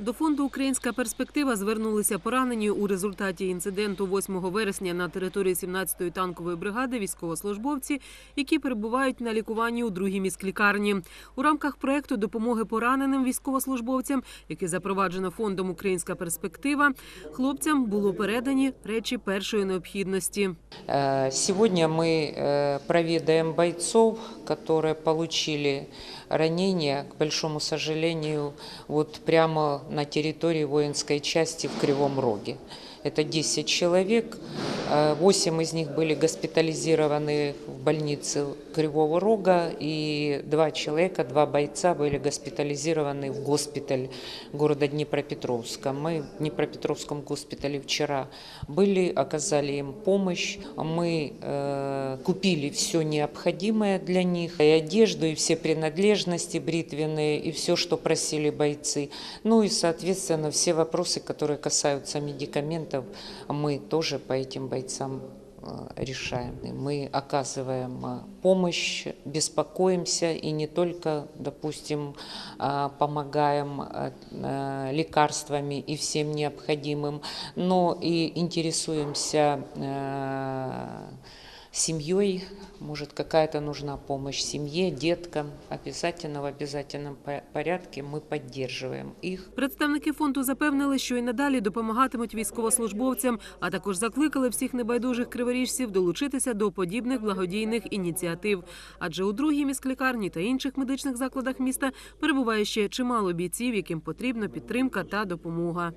До фонду Українська перспектива звернулися поранені у результаті інциденту 8 вересня на території 17-ї танкової бригади військовослужбовці, які перебувають на лікуванні у другій міськлікарні. У рамках проекту допомоги пораненим військовослужбовцям, який запроваджено фондом Українська перспектива, хлопцям було передані речі першої необхідності. Э, Сегодня мы э, проведаем бойцов, которые получили ранения, к большому сожалению, вот прямо на территории воинской части в Кривом Роге. Это 10 человек, 8 из них были госпитализированы в больнице Кривого Рога, и 2 человека, 2 бойца были госпитализированы в госпиталь города Днепропетровска. Мы в Днепропетровском госпитале вчера были, оказали им помощь. Мы э, купили все необходимое для них, и одежду, и все принадлежности бритвенные, и все, что просили бойцы. Ну и, соответственно, все вопросы, которые касаются медикаментов, мы тоже по этим бойцам э, решаем. Мы оказываем э, помощь, беспокоимся и не только, допустим, э, помогаем лекарствами и всем необходимым, но и интересуемся семьей, может какая-то нужна помощь семье, деткам, обязательно в обязательном по- порядке мы поддерживаем их. Представники фонду запевнили, що і надалі допомагатимуть військовослужбовцям, а також закликали всіх небайдужих криворіжців долучитися до подібних благодійних ініціатив. Адже у другій міськлікарні та інших медичних закладах міста перебуває ще чимало бійців, яким потрібна підтримка та допомога.